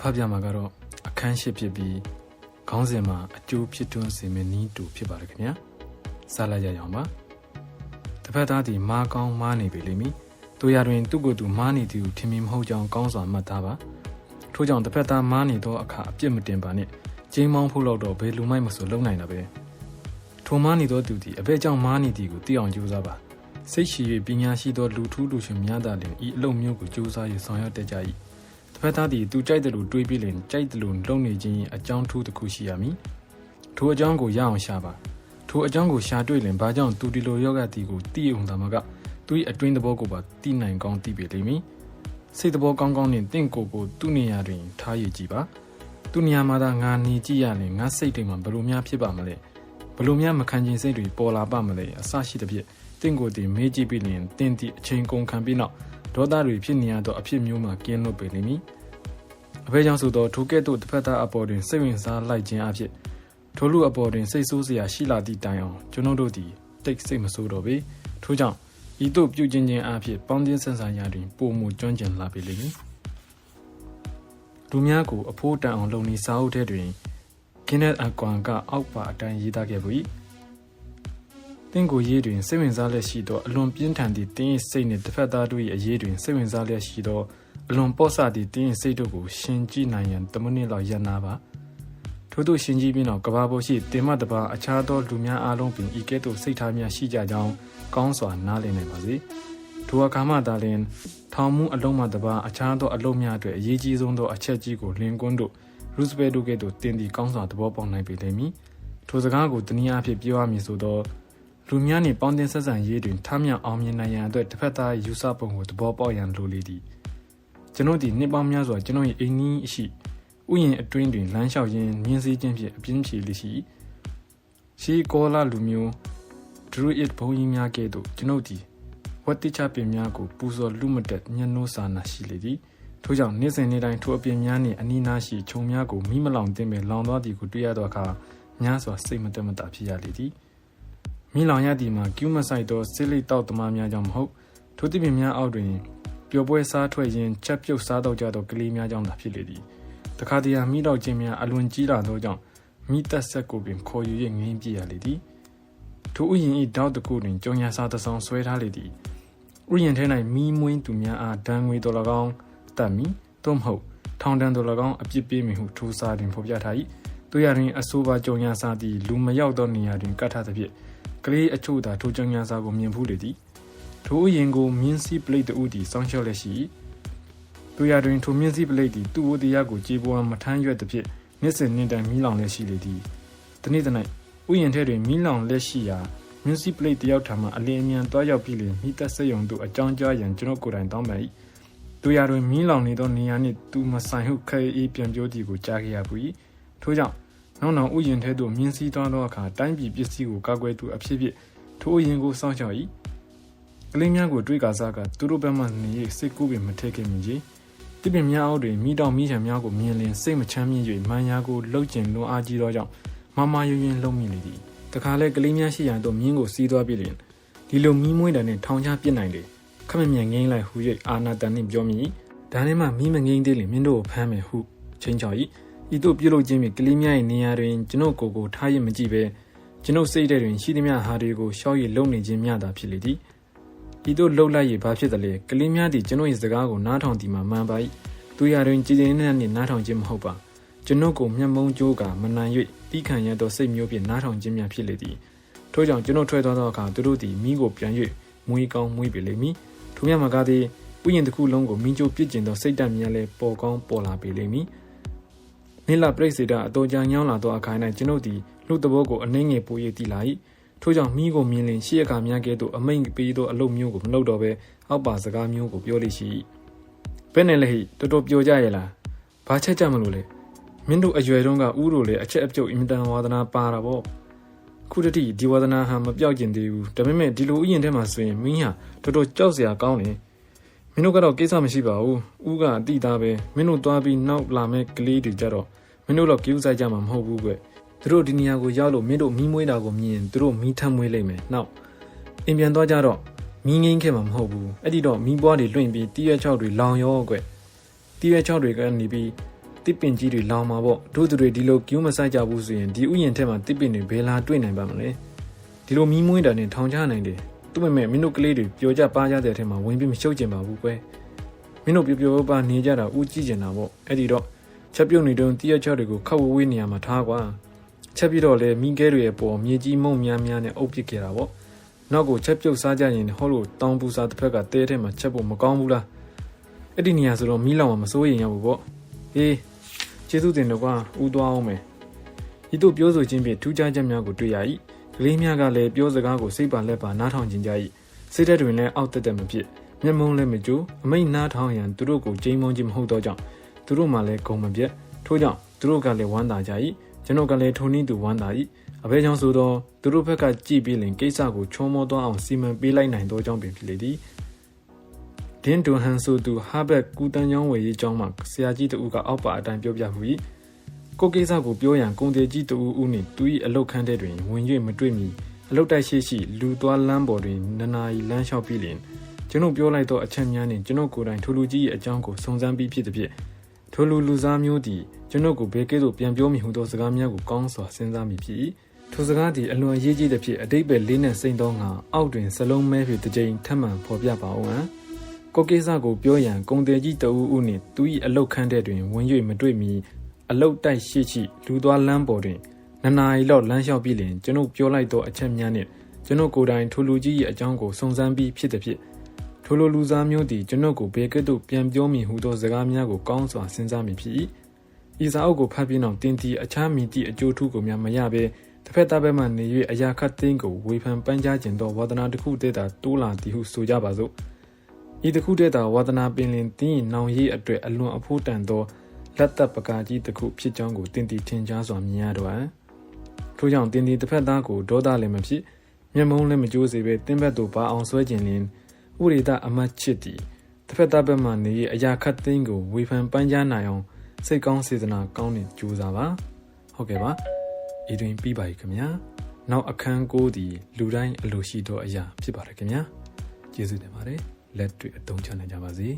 ဖတ်ပြမှာကတော့အခန်းရှိဖြစ်ပြီးခေါင်းစဉ်မှာအကျိုးဖြစ်တွန်းစေမယ့်နီးတူဖြစ်ပါတယ်ခင်ဗျာစလိုက်ကြရအောင်ပါတစ်ဖက်သားဒီမားကောင်းမားနေပြီလိမ့်မည်တို့ရတွင်သူ့ကိုယ်သူမားနေသည်ဟုထင်မြင်မဟုတ်ကြောင်းကောင်းစွာမှတ်သားပါထို့ကြောင့်တစ်ဖက်သားမားနေသောအခါအပြစ်မတင်ပါနဲ့ကျင်းမောင်းဖို့တော့တော့ဘယ်လူမိုက်မဆိုလုံနိုင်တာပဲထိုမားနေသောသူသည်အဘဲကြောင့်မားနေသည်ကိုသိအောင်ကြိုးစားပါစိတ်ရှိ၍ပညာရှိသောလူထူးလူရှင်များသာလျှင်ဤအလုံးမျိုးကိုကြိုးစား၍ဆောင်ရွက်တတ်ကြ၏ တစ်ဖက်သားသည်သူကြိုက်တယ်လို့တွေးပြီးလျှင်ကြိုက်တယ်လို့လုံနေခြင်းအကြောင်းထူးတစ်ခုရှိရမည်ထိုအကြောင်းကိုရအောင်ရှာပါထိုအကြောင်းကိုရှာတွေ့လျှင်ဘာကြောင့်သူဒီလိုယောဂသည်ကိုသိုံသာမကသူ၏အတွင်းသဘောကိုပါသိနိုင်ကောင်းသိပေလိမ့်မည်စိတ်သဘောကောင်းကောင်းနှင့်တင့်ကိုယ်ကိုသူ့နေရာတွင်ထားရည်ကြည့်ပါသူနေရာမှာသာငါနေကြည့်ရရင်ငါစိတ်တွေမှာဘယ်လိုများဖြစ်ပါမလဲဘယ်လိုများမခံကျင်စိတ်တွေပေါ်လာပါမလဲအစရှိသဖြင့်တင့်ကိုယ်တည်မေးကြည့်ပြီးလျင်တင်းသည့်အချိန်ကုန်ခံပြီးနောက် ဒေါသတွေဖြစ်နေရသောအဖြစ်မျိုးမှကင်းလွတ်ပေလိမ့်မည်အဖေကြောင့်ဆိုသောထိုကဲ့သို့တစ်ဖက်သားအပေါ်တွင်စိတ်ဝင်စားလိုက်ခြင်းအဖြစ်ထိုလူအပေါ်တွင်စိတ်ဆိုးစရာရှိလာသည့်တိုင်အောင်ကျွန်ုပ်တို့သည်တိတ်စိတ်မဆိုးတော့ပေထို့ကြောင့်ဤသို့ပြုကျင့်ခြင်းအဖြစ်ပေါင်းသင်းဆန်းဆန်းရာတွင်ပုံမှုကျွမ်းကျင်လာပေလိမ့်မည်လူများကိုအဖိုးတန်အောင်လုံနေစာအုပ်ထဲတွင်ကင်းတဲ့အကွန်ကအောက်ပါအတိုင်းရေးသားခဲ့ဘူး၏တ င့်ကိုရေးတွင်စိတ်ဝင်စားလျက်ရှိသောအလွန်ပြင်းထန်သည့်တင်း၏စိတ်နှင့်တစ်ဖက်သားတို့၏အရေးတွင်စိတ်ဝင်စားလျက်ရှိသောအလွန်ပေါ့ဆသည့်တင်း၏စိတ်တို့ကိုရှင်ကြည့်နိုင်ရန်တမနစ်လောက်ရန်နာပါထို့သို့ရှင်ကြည့်ပြီးနောက်ကဘာပေါ်ရှိတင်မတပါအခြားသောလူများအားလုံးပင်ဤကဲ့သို့စိတ်ထားများရှိကြကြောင်းကောင်းစွာနားလည်နိုင်ပါစေထိုအခါမှသာလျှင်ထောင်မှုအလုံးမှတပါအခြားသောအလုံးများအတွက်အရေးကြီးဆုံးသောအချက်ကြီးကိုလင်ကွန်းတို့ရုစပယ်တို့ကဲ့သို့တင်ဒီကောင်းစွာသဘောပေါက်နိုင်ပေလိမ့်မည်ထိုစကားကိုတနည်းအားဖြင့်ပြောရမည်ဆိုသော လူများနှင့်ပေါင်းတင်ဆက်ဆံရေးတွင်ထမြောက်အောင်မြင်နိုင်ရန်အတွက်တစ်ဖက်သားယူဆပုံကိုသဘောပေါက်ရန်လိုလေသည်ကျွန်ုပ်ဒီနှစ်ပေါင်းများစွာကျွန်ုပ်၏အိမ်နီးအရှိဥယျာဉ်အတွင်းတွင်လမ်းလျှောက်ရင်းမြင်းစည်းခြင်းဖြင့်အပြင်းဖြေလေးရှိရှိကောလာလူမျိုးဒရူအစ်ဘုံကြီးများကဲ့သို့ကျွန်ုပ်ဒီဝတ်တိချပင်များကိုပူဇော်လူမတက်ညနှိုးစာနာရှိလေသည်ထို့ကြောင့်နေ့စဉ်နေ့တိုင်းထိုအပင်များနှင့်အနီးနားရှိခြုံများကိုမိမလောင်သင့်ပေလောင်သွားသည်ကိုတွေ့ရသောအခါများစွာစိတ်မတက်မတာဖြစ်ရလေသည် မိလောင်ရသည်မှာကျူးမဆိုင်သောစိလိတောက်သမားများကြောင့်မဟုတ်ထိုတိပင်များအောက်တွင်ပျော်ပွဲစားထွက်ရင်းချက်ပြုတ်စားတော့ကြသောကလေးများကြောင့်သာဖြစ်လေသည်တခါတည်းမိတော့ခြင်းများအလွန်ကြီးလာသောကြောင့်မိသက်ဆက်ကိုပင်ခေါ်ယူ၍ငင်းပြရလေသည်ထိုဥယျင်၏တောက်တကူတွင်ကြုံရစားတဆောင်ဆွဲထားလေသည်ဥယျင်ထဲ၌မိမွင်းသူများအားဒဏ်ငွေတော်၎င်းတတ်မီသို့မဟုတ်ထောင်တန်းတော်၎င်းအပြစ်ပေးမည်ဟုထိုစာတွင်ဖော်ပြထား၏ တို့ရတွင်အဆိုပါကြုံရစားသည့်လူမရောက်သောနေရာတွင်ကတ်ထားသဖြင့်ကလေးအချို့သာထိုကြုံရစားကိုမြင်ဖူးလေသည်ထိုဥယျင်ကိုမြင်းစီပလိတ်တူသည်စောင်းလျှောက်လက်ရှိ၏သူရတွင်ထိုမြင့်စည်းပလိတ်သည်သူ့ဝတရားကိုကြေပွားမထမ်းရွက်သဖြင့်မျက်စင်နှင့်တိုင်မီးလောင်လက်ရှိလေသည်တနေ့တနေ့ဥယျာဉ်ထဲတွင်မီးလောင်လက်ရှိရာမြင့်စည်းပလိတ်တယောက်ထံမှအလင်းအမြန်တွားရောက်ပြီးလျှင်မိသက်စက်ယုံတို့အကြောင်းကြားရန်ကျွန်တော်ကိုယ်တိုင်တောင်းပန်၏သူရတွင်မီးလောင်နေသောနေရာနှင့်သူမဆိုင်ဟုခဲအေးပြန်ပြောသည်ကိုကြားခဲ့ရပူ၏ထို့ကြောင့် နောက်နောက်ဥယျာဉ်ထဲသို့မြင်းစည်းသွားသောအခါတိုင်းပြည်ပစ္စည်းကိုကာကွယ်သူအဖြစ်ဖြင့်ထိုဥယျာဉ်ကိုစောင့်ရှောက်၏ကလေးများကိုတွေးကာစားကသူတို့ဘက်မှနေ၍စိတ်ကူးပင်မထည့်ခဲ့မိကြီးတစ်ပင်များအောက်တွင်မိတောင်မိချံများကိုမြင်လင်စိတ်မချမ်းမြေ့၍မန်ယာကိုလှုပ်ကျင်လွန်အားကြီးသောကြောင့်မမယွရင်လှုပ်မိလေသည်တခါလဲကလေးများရှိရန်တို့မြင်းကိုစီးသွားပြီလျင်ဒီလိုမီးမွေးတယ်နှင့်ထောင်ချပြစ်နိုင်တယ်ခမမြန်ငိမ့်လိုက်ဟူ၍အာနာတန်နှင့်ပြောမိဒါနဲ့မှမီးမငိမ့်သေးလျင်မင်းတို့ကိုဖမ်းမယ်ဟုချင်းချော်၏ ဤသို့ပြုလုပ်ခြင်းဖြင့်ကလေးများ၏နေရာတွင်ကျွန်ုပ်ကိုယ်ကိုထားရမကြည့်ပဲကျွန်ုပ်စိတ်ထဲတွင်ရှိသမျှဟာတွေကိုရှောက်ရည်လုံနေခြင်းများသာဖြစ်လေသည်ဤသို့လှုပ်လိုက်ရဘာဖြစ်သလဲကလေးများသည်ကျွန်ုပ်၏စကားကိုနားထောင်သည်မှာမှန်ပါ၏သူရတွင်ကြည်ရင်နဲ့နှင့်နားထောင်ခြင်းမဟုတ်ပါကျွန်ုပ်ကိုမျက်မုံးကြိုးကမနိုင်၍တီးခံရသောစိတ်မျိုးဖြင့်နားထောင်ခြင်းများဖြစ်လေသည်ထို့ကြောင့်ကျွန်ုပ်ထွက်သွားသောအခါသူတို့သည်မိကိုပြန်၍မွေးကောင်းမွေးပေလိမ့်မည်ထိုမြတ်မှာကားသည်ဥယျာဉ်တစ်ခုလုံးကိုမိချိုပြစ်ကျင်သောစိတ်ဓာတ်များလည်းပေါ်ကောင်းပေါ်လာပေလိမ့်မည် နိလပြိစေတာအတော်ကြာညောင်းလာသောအခါ၌ကျွန်ုပ်သည်လူတဘောကိုအနှင်းငယ်ပို၍တည်လာ၏ထို့ကြောင့်မိကိုမြင်လင်ရှေ့အခါများကဲ့သို့အမိန်ပေးသောအလုပ်မျိုးကိုမလုပ်တော့ဘဲအောက်ပါစကားမျိုးကိုပြောလိရှိ၏ဘယ်နဲ့လဲဟိတော်တော်ပြောကြရဲ့လားဘာချက်ကြမလို့လဲမင်းတို့အရွယ်တုန်းကဥတို့လည်းအချက်အပြုတ်အင်တန်ဝါဒနာပါတာပေါ့ခုတတိဒီဝါဒနာဟာမပြောက်ကျင်သေးဘူးဒါပေမဲ့ဒီလိုဥယျာဉ်ထဲမှာဆိုရင်မင်းဟာတော်တော်ကြောက်စရာကောင်းတယ် မင်းတို့ကတော့ကိစ္စမရှိပါဘူးဥကအတိသားပဲမင်းတို့သွားပြီးနောက်လာမဲ့ကလေးတွေကြတော့မင်းတို့တော့ကြိုးစားကြမှာမဟုတ်ဘူးကွသူတို့ဒီနေရာကိုရောက်လို့မင်းတို့မီးမွေးတာကိုမြင်သူတို့မီးထမ်းမွေးလိုက်မယ်နောက်အင်ပြန်သွားကြတော့မီးငိမ့်ခဲ့မှာမဟုတ်ဘူးအဲ့ဒီတော့မီးပွားတွေလွင့်ပြီးတီးရွက်ချောက်တွေလောင်ရောကွတီးရွက်ချောက်တွေကနေပြီးတစ်ပင်ကြီးတွေလောင်မှာပေါ့တို့သူတွေဒီလိုကျူးမဆိုင်ကြဘူးဆိုရင်ဒီဥယျာဉ်ထဲမှာတစ်ပင်တွေဘယ်လာတွေ့နိုင်ပါမလဲဒီလိုမီးမွေးတာနဲ့ထောင်ချနိုင်တယ် သူ့မဲ့မဲ့မင်းတို့ကလေးတွေပျော်ကြပါးကြတဲ့အထက်မှာဝင်ပြီးမရှုပ်ကျင်ပါဘူးကွယ်မင်းတို့ပျော်ပျော်ပါနေကြတာဥကြည့်ကျင်တာပေါ့အဲ့ဒီတော့ချက်ပြုတ်နေတုန်းတရက်ချော့တွေကိုခတ်ဝဝေးနေရမှာထားကွာချက်ပြီးတော့လေမိခဲတွေရဲ့ပေါ်မြေကြီးမုံများများနဲ့အုပ်ပစ်ခဲ့တာပေါ့နောက်ကိုချက်ပြုတ်စားကြရင်ဟောလို့တောင်ပူစာတစ်ဖက်ကတဲထဲမှာချက်ဖို့မကောင်းဘူးလားအဲ့ဒီနေရာဆိုတော့မီးလောင်မှာမစိုးရင်ရဘူးပေါ့ဟေးကျေးဇူးတင်တော့ကွာဥသွားအောင်မယ်ဤတို့ပြောဆိုခြင်းဖြင့်ထူးခြားချက်များကိုတွေ့ရ၏ ကလေးများကလည်းပြောစကားကိုစိတ်ပါလက်ပါနားထောင်ခြင်းကြ၏စိတ်ဓာတ်တွင်လည်းအောက်တက်တက်မဖြစ်မျက်မုံးလည်းမကြိုးအမိတ်နားထောင်ရန်သူတို့ကိုကြိမ်မုံခြင်းမဟုတ်တော့ကြောင့်သူတို့မှလည်းဂုံမပြတ်ထို့ကြောင့်သူတို့ကလည်းဝမ်းသာကြ၏ကျွန်တော်ကလည်းထိုနည်းသူဝမ်းသာ၏အဘဲကြောင့်ဆိုတော့သူတို့ဘက်ကကြည်ပြီးလင်ကိစ္စကိုချောမောသွားအောင်စီမံပေးလိုက်နိုင်သောကြောင့်ပင်ဖြစ်လေသည်ဒင်းဒွန်ဟန်ဆိုသူဟာဘက်ကူတန်ချောင်းဝယ်ရေးကျောင်းမှာဆရာကြီးတဦးကအောက်ပါအတိုင်းပြောပြမှု၏ ကိုကိစ္စကိုပြောရန်ကုန်သေးကြီးတဦးဦးနှင့်သူ၏အလုတ်ခန်းတဲ့တွင်ဝင်၍မတွေ့မီအလုတ်တိုက်ရှိရှိလူသွားလမ်းပေါ်တွင်နနာရီလမ်းလျှောက်ပြီးလင်ကျွန်ုပ်ပြောလိုက်သောအချက်များနှင့်ကျွန်ုပ်ကိုယ်တိုင်ထိုလူကြီး၏အကြောင်းကိုစုံစမ်းပြီးဖြစ်သည်ဖြင့်ထိုလူလူစားမျိုးသည်ကျွန်ုပ်ကိုဘယ်ကဲ့သို့ပြန်ပြောမိဟုသောစကားများကိုကောင်းစွာစဉ်းစားမိဖြစ်၏ထိုစကားသည်အလွန်ရေးကြီးသဖြင့်အတိတ်ပဲလေးနဲ့စိမ့်သောငါအောက်တွင်စလုံးမဲဖြင့်တစ်ကြိမ်ထပ်မံဖော်ပြပါအောင်ဟမ်ကိုကိစ္စကိုပြောရန်ကုံတယ်ကြီးတအူးဦးနှင့်သူ၏အလုတ်ခန်းတဲ့တွင်ဝင်၍မတွေ့မီ အလုတ်တိုက်ရှိရှိလူသွားလမ်းပေါ်တွင်နနာရီလောက်လမ်းလျှောက်ပြီးလင်ကျွန်ုပ်ပြောလိုက်သောအချက်များနှင့်ကျွန်ုပ်ကိုယ်တိုင်ထိုလူကြီး၏အကြောင်းကိုစုံစမ်းပြီးဖြစ်သည်ဖြင့်ထိုလိုလူစားမျိုးသည်ကျွန်ုပ်ကိုဘယ်ကဲ့သို့ပြန်ပြောမိဟုသောစကားများကိုကောင်းစွာစဉ်းစားမိဖြစ်၏ဤစာအုပ်ကိုဖတ်ပြီးနောက်တင်းတီအခြားမိတိအကျိုးထူးကိုများမရဘဲတစ်ဖက်သားဘက်မှနေ၍အရာခတ်သိန်းကိုဝေဖန်ပန်းကြားခြင်းသောဝါဒနာတစ်ခုတည်းသာတိုးလာသည်ဟုဆိုကြပါစို့ဤတစ်ခုတည်းသာဝါဒနာပင်လင်တင်းနောင်ရေးအတွက်အလွန်အဖို့တန်သော လက်သက်ပကာကြီးတစ်ခုဖြစ်ကြောင်းကိုတင်းတီထင်ရှားစွာမြင်ရတော့ဟန်ထို့ကြောင့်တင်းတီတစ်ဖက်သားကိုဒေါသလည်းမဖြစ်မျက်မုံးလည်းမကြိုးစေပဲတင်းဘက်သို့ပါအောင်ဆွဲခြင်းလင်ဥရိဒအမတ်ချစ်သည်တစ်ဖက်သားဘက်မှနေ၍အရာခတ်သိန်းကိုဝေဖန်ပန်းကြားနိုင်အောင်စိတ်ကောင်းစေတနာကောင်းနဲ့ကြိုးစားပါဟုတ်ကဲ့ပါဤတွင်ပြီးပါပြီခင်ဗျာနောက်အခန်းကိုဒီလူတိုင်းအလိုရှိသောအရာဖြစ်ပါတယ်ခင်ဗျာကျေးဇူးတင်ပါတယ်လက်တွေ့အသုံးချနိုင်ကြပါစေ